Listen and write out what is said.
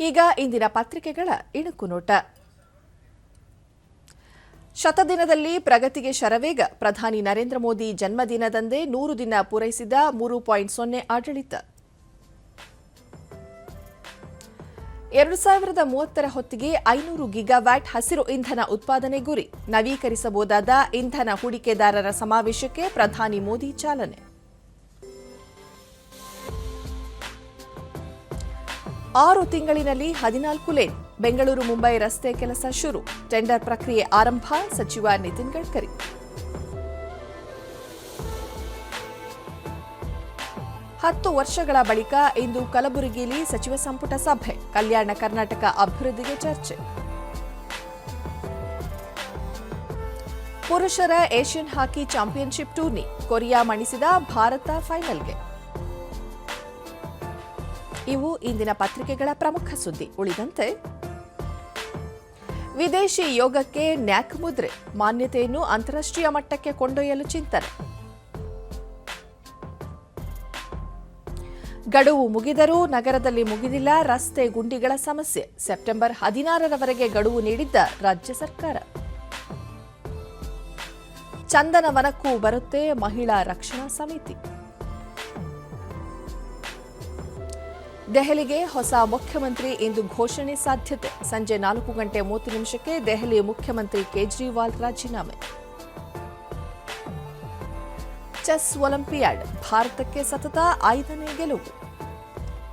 ಈಗ ಇಂದಿನ ಪತ್ರಿಕೆಗಳ ಇಣುಕು ನೋಟ. ಶತದಿನದಲ್ಲಿ ಪ್ರಗತಿಗೆ ಶರವೇಗ, ಪ್ರಧಾನಿ ನರೇಂದ್ರ ಮೋದಿ ಜನ್ಮದಿನದಂದೇ ನೂರು ದಿನ ಪೂರೈಸಿದ ಮೂರು ಪಾಯಿಂಟ್ ಸೊನ್ನೆ ಆಡಳಿತ. ಎರಡು ಸಾವಿರದ ಮೂವತ್ತರ ಹೊತ್ತಿಗೆ ಐನೂರು ಗಿಗಾವ್ಯಾಟ್ ಹಸಿರು ಇಂಧನ ಉತ್ಪಾದನೆ ಗುರಿ. ನವೀಕರಿಸಬಹುದಾದ ಇಂಧನ ಹೂಡಿಕೆದಾರರ ಸಮಾವೇಶಕ್ಕೆ ಪ್ರಧಾನಿ ಮೋದಿ ಚಾಲನೆ. ಆರು ತಿಂಗಳಿನಲ್ಲಿ ಹದಿನಾಲ್ಕು ಲೇನ್, ಬೆಂಗಳೂರು ಮುಂಬೈ ರಸ್ತೆ ಕೆಲಸ ಶುರು. ಟೆಂಡರ್ ಪ್ರಕ್ರಿಯೆ ಆರಂಭ, ಸಚಿವ ನಿತಿನ್ ಗಡ್ಕರಿ. ಹತ್ತು ವರ್ಷಗಳ ಬಳಿಕ ಇಂದು ಕಲಬುರಗಿಯಲ್ಲಿ ಸಚಿವ ಸಂಪುಟ ಸಭೆ, ಕಲ್ಯಾಣ ಕರ್ನಾಟಕ ಅಭಿವೃದ್ಧಿಗೆ ಚರ್ಚೆ. ಪುರುಷರ Asian hockey championship tourney, Korea ಮಣಿಸಿದ Bharat ಫೈನಲ್ಗೆ. ಇವು ಇಂದಿನ ಪತ್ರಿಕೆಗಳ ಪ್ರಮುಖ ಸುದ್ದಿ. ಉಳಿದಂತೆ, ವಿದೇಶಿ ಯೋಗಕ್ಕೆ ನ್ಯಾಕ್ ಮುದ್ರೆ, ಮಾನ್ಯತೆಯನ್ನು ಅಂತಾರಾಷ್ಟ್ರೀಯ ಮಟ್ಟಕ್ಕೆ ಕೊಂಡೊಯ್ಯಲು ಚಿಂತನೆ. ಗಡುವು ಮುಗಿದರೂ ನಗರದಲ್ಲಿ ಮುಗಿದಿಲ್ಲ, ರಸ್ತೆ ಗುಂಡಿಗಳ ಸಮಸ್ಯೆ. ಸೆಪ್ಟೆಂಬರ್ ಹದಿನಾರರವರೆಗೆ ಗಡುವು ನೀಡಿದ್ದ ರಾಜ್ಯ ಸರ್ಕಾರ. ಚಂದನವನಕ್ಕೂ ಬರುತ್ತೆ ಮಹಿಳಾ ರಕ್ಷಣಾ ಸಮಿತಿ. ದೆಹಲಿಗೆ ಹೊಸ ಮುಖ್ಯಮಂತ್ರಿ ಇಂದು ಘೋಷಣೆ ಸಾಧ್ಯತೆ. ಸಂಜೆ ನಾಲ್ಕು ಗಂಟೆ ಮೂವತ್ತು ನಿಮಿಷಕ್ಕೆ ದೆಹಲಿ ಮುಖ್ಯಮಂತ್ರಿ ಕೇಜ್ರಿವಾಲ್ ರಾಜೀನಾಮೆ. ಚೆಸ್ ಒಲಿಂಪಿಯಾಡ್, ಭಾರತಕ್ಕೆ ಸತತ ಐದನೇ ಗೆಲುವು.